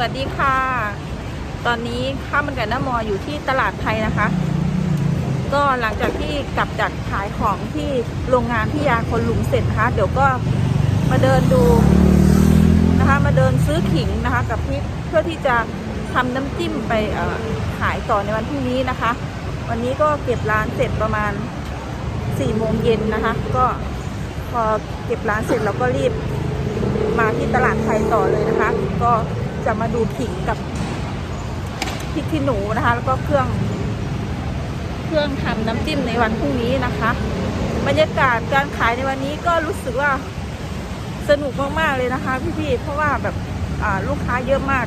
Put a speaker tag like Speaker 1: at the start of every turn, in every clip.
Speaker 1: วัสดีค่ะ ตอนนี้ข้าวมันไก่หน้ามออยู่ที่ตลาดไทยนะคะ ก็หลังจากที่กลับจากขายของที่โรงงานที่ยาคนลุงเสร็จนะคะ เดี๋ยวก็มาเดินดูนะคะ มาเดินซื้อขิงนะคะ กับพริกเพื่อที่จะทำน้ำจิ้มไปขายต่อในวันพรุ่งนี้นะคะ วันนี้ก็เก็บร้านเสร็จประมาณ4โมงเย็นนะคะ ก็พอเก็บร้านเสร็จเราก็รีบมาที่ตลาดไทยต่อเลยนะคะ ก็ จะมาดูขิงกับพริกขี้หนูนะคะ แล้วก็เครื่อง เครื่องทำน้ำจิ้มในวันพรุ่งนี้นะคะ บรรยากาศการขายในวันนี้ก็รู้สึกว่าสนุกมากๆเลยนะคะ พี่ๆเพราะว่าแบบลูกค้าเยอะมาก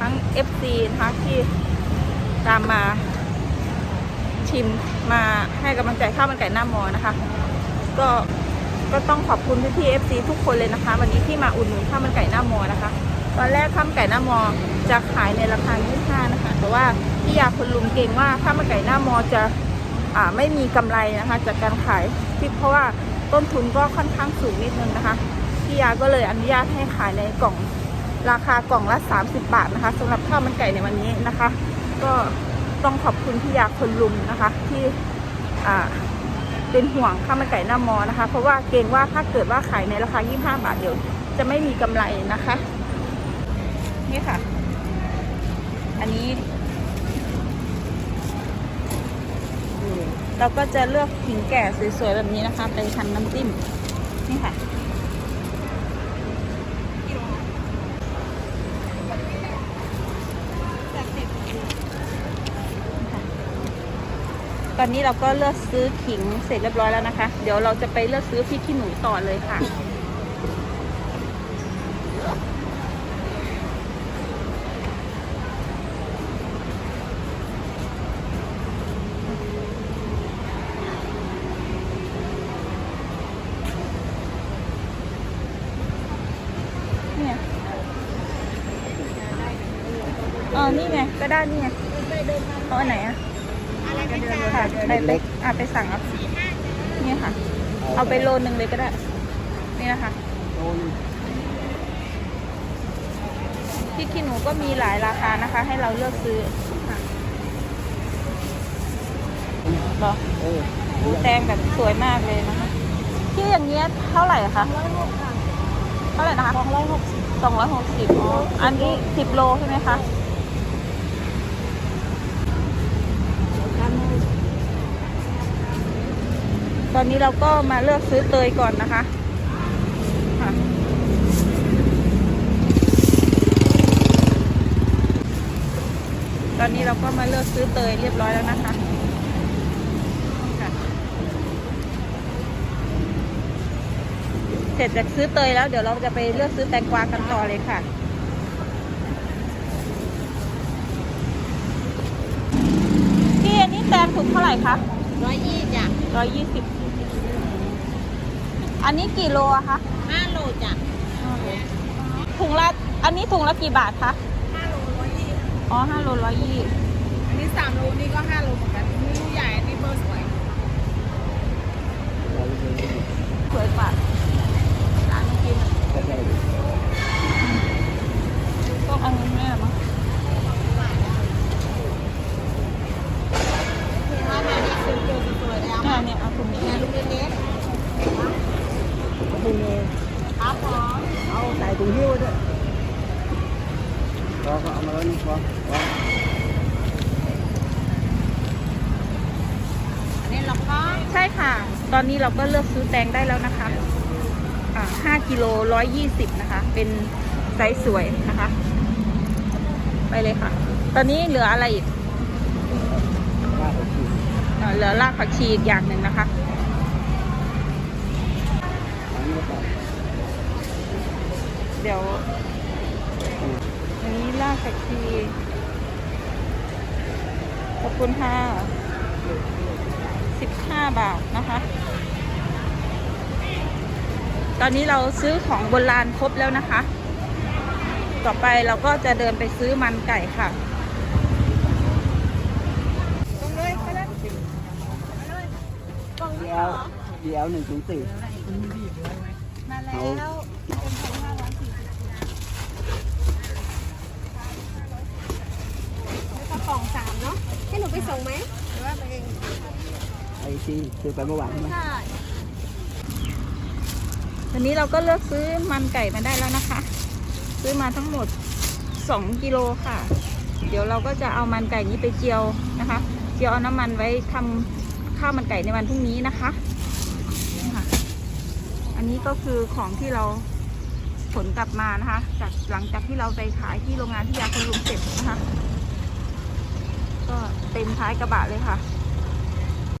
Speaker 1: ทั้ง FC นะคะที่ตามมาชิมมาให้กำลังใจข้าวมันไก่หน้ามอนะคะ ก็ก็ต้องขอบคุณพี่พี่เอฟซีทุกคนเลยนะคะ วันนี้ที่มาอุดหนุนข้าวมันไก่หน้ามอนะคะ ตอนแรกข้าวมันไก่หน้ามอจะขายในราคา 25 นะคะ แต่ว่าพี่ยาคุณลุงเก่งว่าข้าวมันไก่หน้ามอจะอ่าไม่มีกำไรนะคะ จากการขายที่เพราะว่าต้นทุนก็ค่อนข้างสูงนิดนึงนะคะพี่ยาก็เลยอนุญาตให้ขายในกล่องราคากล่องละ 30 บาทนะคะสำหรับข้าวมันไก่ในวันนี้นะคะ ก็ต้องขอบคุณพี่ยาคนลุงนะคะ ที่เป็นห่วงข้าวมันไก่หน้ามอนะคะ เพราะว่าเกรงว่าถ้าเกิดว่าขายในราคา 25 บาทเดี๋ยวจะไม่มีกำไรนะคะ นี่ค่ะ อันนี้ เราก็จะเลือกขิงแก่สวยๆแบบนี้นะคะ ไปทำน้ำจิ้ม นี่ค่ะตอนนี้เราก็เลือกซื้อขิงเสร็จเรียบร้อยแล้วนะคะ เดี๋ยวเราจะไปเลือกซื้อพริกขี้หนูต่อเลยค่ะ เนี่ย เออนี่ไงก็ได้นี่ไงเอาอันไหนอะค่ะไปเล็กอะไปสั่งเอานี่ค่ะ เอาไปโลนึงเลยก็ได้ นี่นะคะพี่ขี้หนูก็มีหลายราคานะคะ ให้เราเลือกซื้อค่ะเหรอดูแตงแบบสวยมากเลยนะคะที่อย่างเงี้ยเท่าไหร่อะคะเท่าไหร่นะคะสองร้อยหกสิบสองร้อยหกสิบอ๋ออันนี้สิบโลใช่ไหมคะ อนนี้เราก็มาเลือกซื้อเตยก่อนนะคะค่ะตอนนี้เราก็มาเลือกซื้อเตยเรียบร้อยแล้วนะคะค่ะเสร็จจากซื้อเตยแล้วเดี๋ยวเราจะไปเลือกซื้อแตงกวากันต่อเลยค่ะพี่อันนี้แตงถุงเท่าไหร่คะ
Speaker 2: ร้อยยี่จ้ะ
Speaker 1: ร้อยยี่สิบ อันนี้กี่โลอะคะ
Speaker 2: ห้าโลจ้ะ
Speaker 1: ถุงละอันนี้ถุงละกี่บาทคะ
Speaker 2: ห้าโลร้อยยี่
Speaker 1: อ๋อห้าโลร้อยยี่
Speaker 2: อันนี้สามโลนี่ก็ห้าโลเหมือนกันนี่ลูกใหญ่อันนี้เบอร์สวย
Speaker 1: สวยกว่าร้านกินอะต้องเอาเงินแม่มั้ง
Speaker 2: ถ้ามาเนี่ยคือเจอสวยๆแล้ว
Speaker 1: แม่เนี่ยเอาถุงนี้
Speaker 2: งานลูกเล็ก
Speaker 3: ถุงเอง
Speaker 2: ๆครับพร้อม
Speaker 3: เอาใส่ถุงหิ้วด้วยพ อก็เอามาแล้วนี่พอพอ
Speaker 2: อันนี้เราก็
Speaker 1: ใช่ค่ะ ตอนนี้เราก็เลือกซื้อแตงได้แล้วนะคะอ่าห้ากิโลร้อยยี่สิบนะคะ เป็นไซส์สวยนะคะ ไปเลยค่ะ ตอนนี้เหลืออะไรอีก
Speaker 3: ห้าหกสิบ
Speaker 1: เอ่อเหลือรากผักชีอีกอย่างหนึ่งนะคะ
Speaker 3: อันนี้ก็
Speaker 1: เดี๋ยว นนี้รากผักชีขอบคุณค่ะสิบห้าบาทนะคะ ตอนนี้เราซื้อของโบราณครบแล้วนะคะ ต่อไปเราก็จะเดินไปซื้อมันไก่ค่ะ
Speaker 2: ตรงเลยไปเลย
Speaker 3: เดียวเดียวหนึ่งถุงสี่
Speaker 2: มาแล้วเป็นพันห้าร้อยสี่สิบ งไหมหรือว่าไปเอง
Speaker 3: ไอซีซื้อไปเมื่อวานใช่ไหม
Speaker 2: ใช่
Speaker 1: วันนี้เราก็เลือกซื้อมันไก่มาได้แล้วนะคะ ซื้อมาทั้งหมด 2 กิโลค่ะ เดี๋ยวเราก็จะเอามันไก่นี้ไปเจียวนะคะ เจียวเอาน้ำมันไว้ทำข้าวมันไก่ในวันพรุ่งนี้นะคะนี่ค่ะอันนี้ก็คือของที่เราผลกลับมานะคะ จากหลังจากที่เราไปขายที่โรงงานที่ยาคุณลุงเสร็จนะคะ ก็เต็มท้ายกระบะเลยค่ะ